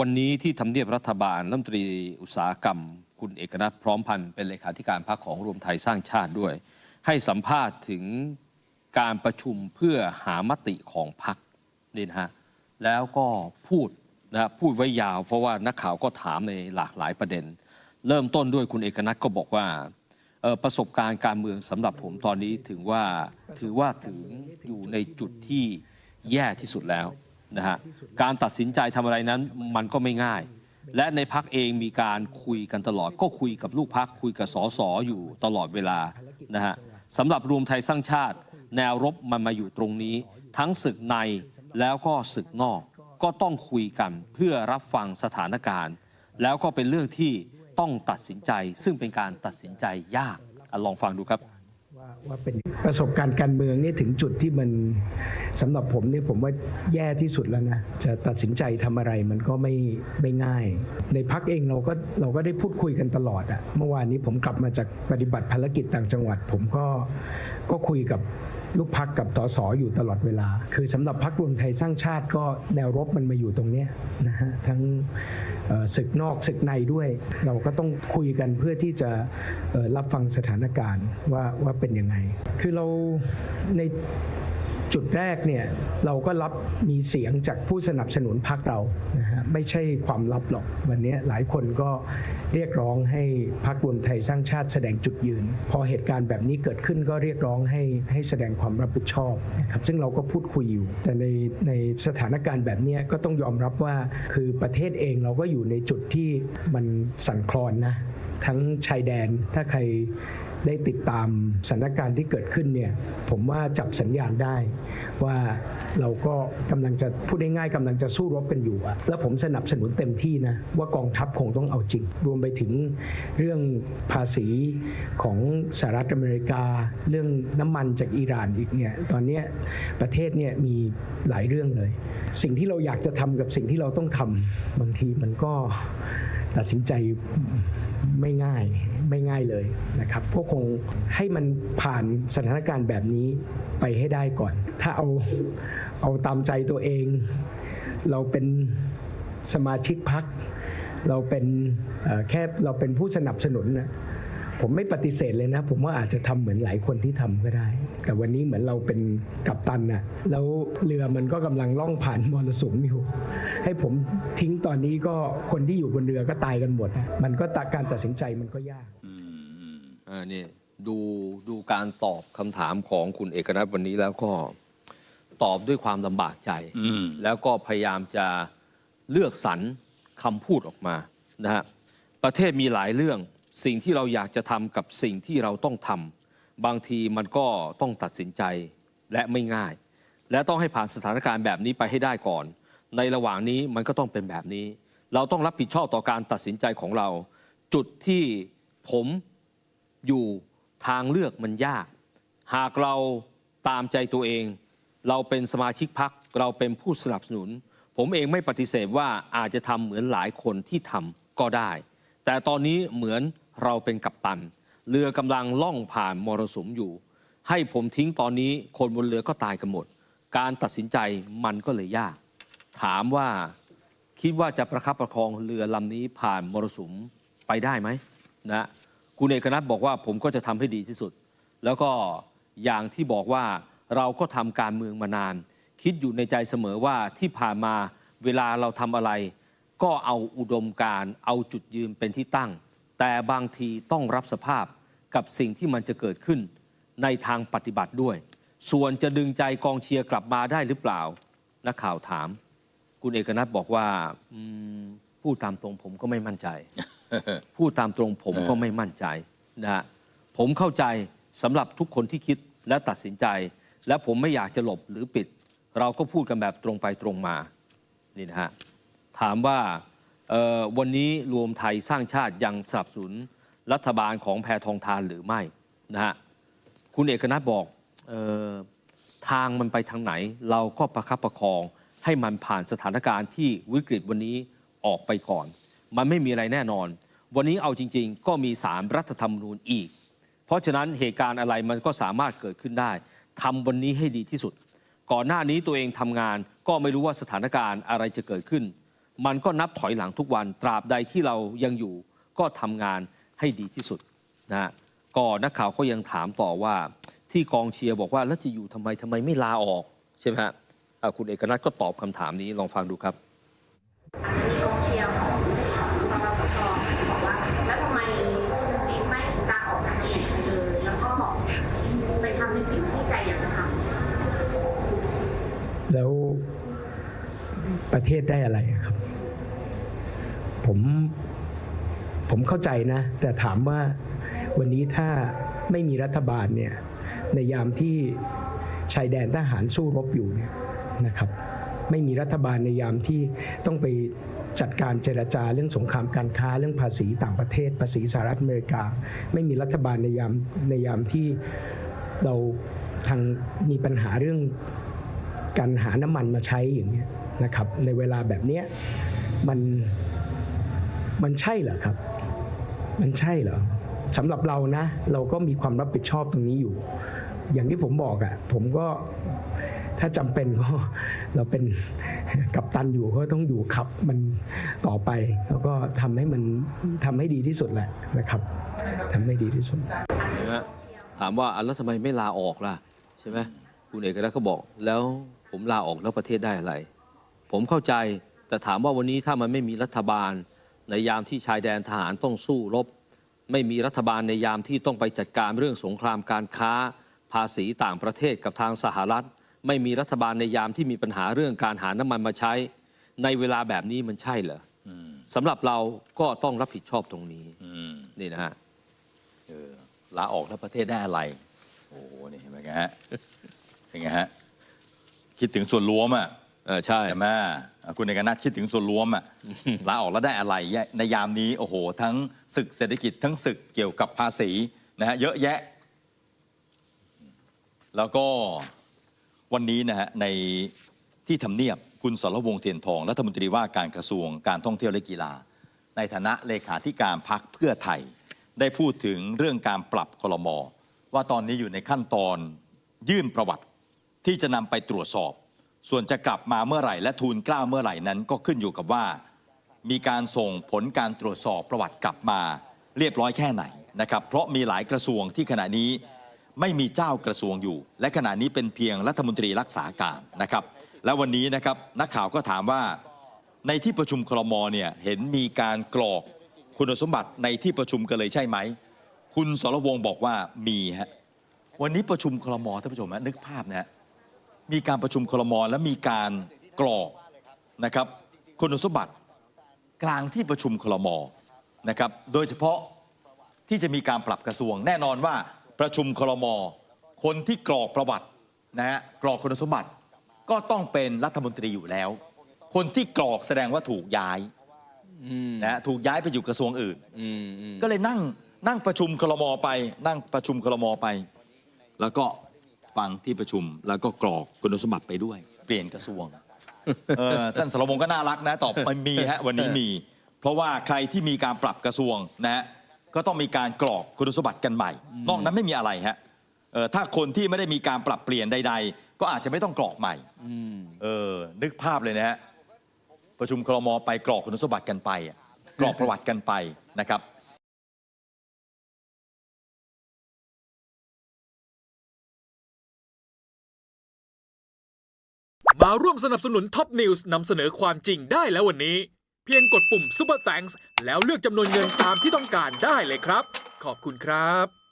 วันนี้ที่ทำเนียบรัฐบาลรัฐมนตรีอุตสาหกรรม คุณเอกนัทพร้อมพันธ์เป็นเลขาธิการพรรคของรวมไทยสร้างชาติด้วย ให้สัมภาษณ์ถึงการประชุมเพื่อหามติของพรรคนี่นะฮะแล้วก็พูดนะพูดไว้ยาว เพราะว่านักข่าวก็ถามในหลากหลายประเด็น เริ่มต้นด้วยคุณเอกนัทก็บอกว่าประสบการณ์การเมืองสำหรับผมตอนนี้ถึงว่าถือว่าถึงอยู่ในจุดที่แย่ที่สุดแล้ว นะฮะการตัดสินใจทำอะไรนั้นมันก็ไม่ง่าย และในพักเองมีการคุยกันตลอด ก็คุยกับลูกพักคุยกับสสออยู่ตลอดเวลานะฮะสำหรับรวมไทยสร้างชาติ แนวรบมันมาอยู่ตรงนี้ ทั้งศึกในแล้วก็ศึกนอก ก็ต้องคุยกันเพื่อรับฟังสถานการณ์ แล้วก็เป็นเรื่องที่ต้องตัดสินใจ ซึ่งเป็นการตัดสินใจยากอลองฟังดูครับ ว่าเป็นประสบการณ์การเมืองนี่ถึงจุดที่มันสำหรับผมเนี่ยผมว่าแย่ที่สุดแล้วนะจะตัดสินใจทำอะไรมันก็ไม่ไม่ง่าย ในพักเองเราก็เราก็ได้พูดคุยกันตลอดอะเมื่อวานนี้ผมกลับมาจากปฏิบัติภารกิจต่างจังหวัด ผมก็ก็คุยกับ ลูกพักกับตสอยู่ตลอดเวลา คือสำหรับพักรวมไทยสร้างชาติก็แนวรบมันมาอยู่ตรงเนี้ยนะฮะทั้งศึกนอกศึกในด้วย เราก็ต้องคุยกันเพื่อที่จะรับฟังสถานการณ์ว่าว่าเป็นยังไง คือเราใน จุดแรกเนี่ยเราก็รับมีเสียงจากผู้สนับสนุนพรรคเรานะฮะไม่ใช่ความลับหรอกวันนี้หลายคนก็เรียกร้องให้พรรครวมไทยสร้างชาติแสดงจุดยืน พอเหตุการณ์แบบนี้เกิดขึ้นก็เรียกร้องให้ให้แสดงความรับผิดชอบนะครับซึ่งเราก็พูดคุยอยู่ แต่ในในสถานการณ์แบบนี้ก็ต้องยอมรับว่าคือประเทศเองเราก็อยู่ในจุดที่มันสั่นคลอนนะทั้งชายแดนถ้าใคร ได้ติดตามสถานการณ์ที่เกิดขึ้นเนี่ยผมว่าจับสัญญาณได้ว่าเราก็กำลังจะพูดง่ายๆกำลังจะสู้รบกันอยู่ แล้วผมสนับสนุนเต็มที่นะว่ากองทัพคงต้องเอาจริง รวมไปถึงเรื่องภาษีของสหรัฐอเมริกา เรื่องน้ำมันจากอิหร่านอีกเนี่ยตอนนี้ประเทศเนี่ยมีหลายเรื่องเลย สิ่งที่เราอยากจะทำกับสิ่งที่เราต้องทำบางทีมันก็ตัดสินใจไม่ง่าย ไม่ง่ายเลยนะครับก็คงให้มันผ่านสถานการณ์แบบนี้ไปให้ได้ก่อน ถ้าเอาเอาตามใจตัวเอง เราเป็นสมาชิกพักเราเป็นแค่เราเป็นผู้สนับสนุนนะ ผมไม่ปฏิเสธเลยนะ ผมว่าอาจจะทำเหมือนหลายคนที่ทำก็ได้ แต่วันนี้เหมือนเราเป็นกัปตันนะแล้วเรือมันก็กำลังล่องผ่านมรสุมอยู่ ให้ผมทิ้งตอนนี้ก็คนที่อยู่บนเรือก็ตายกันหมดนะมันก็ตะการตัดสินใจมันก็ยากอ่านี่ดูดูการตอบคำถามของคุณเอกนัทวันนี้แล้วก็ตอบด้วยความลำบากใจอืมแล้วก็พยายามจะเลือกสรรคำพูดออกมานะฮะประเทศมีหลายเรื่อง สิ่งที่เราอยากจะทำกับสิ่งที่เราต้องทำบางทีมันก็ต้องตัดสินใจและไม่ง่าย และต้องให้ผ่านสถานการณ์แบบนี้ไปให้ได้ก่อน ในระหว่างนี้มันก็ต้องเป็นแบบนี้ เราต้องรับผิดชอบต่อการตัดสินใจของเรา จุดที่ผมอยู่ทางเลือกมันยาก หากเราตามใจตัวเอง เราเป็นสมาชิกพักเราเป็นผู้สนับสนุน ผมเองไม่ปฏิเสธว่าอาจจะทำเหมือนหลายคนที่ทำก็ได้ แต่ตอนนี้เหมือน เราเป็นกัปตัน เรือกำลังล่องผ่านมรสุมอยู่ ให้ผมทิ้งตอนนี้คนบนเรือก็ตายกันหมด การตัดสินใจมันก็เลยยาก ถามว่าคิดว่าจะประคับประคองเรือลำนี้ผ่านมรสุมไปได้ไหมนะคุณเอกนัทบอกว่าผมก็จะทำให้ดีที่สุด แล้วก็อย่างที่บอกว่าเราก็ทำการเมืองมานาน คิดอยู่ในใจเสมอว่าที่ผ่านมาเวลาเราทำอะไร ก็เอาอุดมการเอาจุดยืนเป็นที่ตั้ง แต่บางทีต้องรับสภาพกับสิ่งที่มันจะเกิดขึ้นในทางปฏิบัติด้วย ส่วนจะดึงใจกองเชียร์กลับมาได้หรือเปล่า นักข่าวถาม คุณเอกนัทบอกว่าอืมพูดตามตรงผมก็ไม่มั่นใจ พูดตามตรงผมก็ไม่มั่นใจนะฮะผมเข้าใจสำหรับทุกคนที่คิดและตัดสินใจ และผมไม่อยากจะหลบหรือปิด เราก็พูดกันแบบตรงไปตรงมานี่นะฮะถามว่าเอ่อ วันนี้รวมไทยสร้างชาติยังสนับสนุนรัฐบาลของแพทองทานหรือไม่นะฮะคุณเอกนัทบอกออทางมันไปทางไหน เราก็ประคับประคองให้มันผ่านสถานการณ์ที่วิกฤตวันนี้ออกไปก่อน มันไม่มีอะไรแน่นอน วันนี้เอาจริง ๆ ก็มีสารรัฐธรรมนูญอีก เพราะฉะนั้นเหตุการณ์อะไรมันก็สามารถเกิดขึ้นได้ทำวันนี้ให้ดีที่สุด ก่อนหน้านี้ตัวเองทำงาน ก็ไม่รู้ว่าสถานการณ์อะไรจะเกิดขึ้น มันก็นับถอยหลังทุกวัน ตราบใดที่เรายังอยู่ก็ทำงานให้ดีที่สุดนะฮะก็นักข่าวก็ยังถามต่อว่าที่กองเชียร์บอกว่าแล้วจะอยู่ทำไมทำไมไม่ลาออกใช่ไหมฮะอะคุณเอกนัทก็ตอบคำถามนี้ลองฟังดูครับอันนี้กองเชียร์ของปปสชบอกว่า แล้วทำไมจีนไม่ลาออกจากตำแหน่งไปเลยแล้วก็บอกไปทำในสิ่งที่ใจอยากจะทำแล้วประเทศได้อะไรครับ ผมผมเข้าใจนะ แต่ถามว่าวันนี้ถ้าไม่มีรัฐบาลเนี่ยในยามที่ชายแดนทหารสู้รบอยู่เนี่ยนะครับ ไม่มีรัฐบาลในยามที่ต้องไปจัดการเจรจาเรื่องสงครามการค้าเรื่องภาษีต่างประเทศ ภาษีสหรัฐอเมริกา ไม่มีรัฐบาลในยามในยามที่เราทางมีปัญหาเรื่องการหาน้ำมันมาใช้อย่างเงี้ยนะครับ ในเวลาแบบเนี้ยมัน มันใช่เหรอครับ มันใช่เหรอสำหรับเรานะ เราก็มีความรับผิดชอบตรงนี้อยู่ อย่างที่ผมบอกอะ่ะ ผมก็ถ้าจำเป็นก็เราเป็นกัปตันอยู่ก็ต้องอยู่ขับมันต่อไป แล้วก็ทำให้มันทำให้ดีที่สุดแหละนะครับทำให้ดีที่สุด ใช่ไหมถามว่าอะแล้วทำไมไม่ลาออกล่ะ ใช่ไหมคุณเอกนัทก็บอก แล้วผมลาออกแล้วประเทศได้อะไร ผมเข้าใจแต่ถามว่าวันนี้ถ้ามันไม่มีรัฐบาล ในยามที่ชายแดนทหารต้องสู้รบ ไม่มีรัฐบาลในยามที่ต้องไปจัดการเรื่องสงครามการค้า ภาษีต่างประเทศกับทางสหรัฐ ไม่มีรัฐบาลในยามที่มีปัญหาเรื่องการหาน้ำมันมาใช้ ในเวลาแบบนี้มันใช่เหรออสำหรับเราก็ต้องรับผิดชอบตรงนี้อืมนี่นะฮะเออลาออกแล้วประเทศได้อะไร โอ้โหนี่เห็นไหมฮะเป็นไงฮะ คิดถึงส่วนรวมอะเออใช่ใช่ไหมอะ คุณเอกนัทคิดถึงส่วนรวมอะลาออกแล้วได้อะไรในยามนี้โอ้โห ทั้งศึกเศรษฐกิจทั้งศึกเกี่ยวกับภาษีนะฮะเยอะแยะ แล้วก็วันนี้นะฮะในที่ทำเนียบคุณสรวงศ์เทียนทองรัฐมนตรีว่าการกระทรวงการท่องเที่ยวและกีฬา ในฐานะเลขาธิการพักเพื่อไทย ได้พูดถึงเรื่องการปรับคลมว่าตอนนี้อยู่ในขั้นตอนยื่นประวัติที่จะนำไปตรวจสอบ ส่วนจะกลับมาเมื่อไหร่และทูลกล้าเมื่อไหร่นั้นก็ขึ้นอยู่กับว่า มีการส่งผลการตรวจสอบประวัติกลับมาเรียบร้อยแค่ไหนนะครับ เพราะมีหลายกระทรวงที่ขณะนี้ไม่มีเจ้ากระทรวงอยู่ และขณะนี้เป็นเพียงรัฐมนตรีรักษาการนะครับ และวันนี้นะครับนักข่าวก็ถามว่าในที่ประชุมครมเนี่ยเห็นมีการกรอกคุณสมบัติในที่ประชุมกันเลยใช่ไหม คุณสรวงบอกว่ามีฮะวันนี้ประชุมครมท่านผู้ชมนึกภาพนะฮะ มีการประชุมครมและมีการกรอกนะครับคุณสมบัติกลางที่ประชุมคลมนะครับโดยเฉพาะที่จะมีการปรับกระทรวง แน่นอนว่าประชุมคลมคนที่กรอกประวัตินะฮะกรอกคุณสมบัติก็ต้องเป็นรัฐมนตรีอยู่แล้ว คนที่กรอกแสดงว่าถูกย้ายอืมนะฮะถูกย้ายไปอยู่กระทรวงอื่นอืมอืมก็เลยนั่งนั่งประชุมคลมไป นั่งประชุมคลมไป แล้วก็ ฟังที่ประชุม แล้วก็กรอกคุณสมบัติไปด้วย เปลี่ยนกระทรวงเออท่านสรวงศ์ก็น่ารักนะตอบมันมีฮะวันนี้มี เพราะว่าใครที่มีการปรับกระทรวงนะฮะก็ต้องมีการกรอกคุณสมบัติกันใหม่ นอกนั้นไม่มีอะไรฮะเออถ้าคนที่ไม่ได้มีการปรับเปลี่ยนใด ๆ ก็อาจจะไม่ต้องกรอกใหม่อืมเออนึกภาพเลยนะฮะประชุมครมไปกรอกคุณสมบัติกันไปอะกรอกประวัติกันไปนะครับ มาร่วมสนับสนุนท็อปนิวส์นำเสนอความจริงได้แล้ววันนี้ เพียงกดปุ่ม Super Thanks แล้วเลือกจำนวนเงินตามที่ต้องการได้เลยครับ ขอบคุณครับ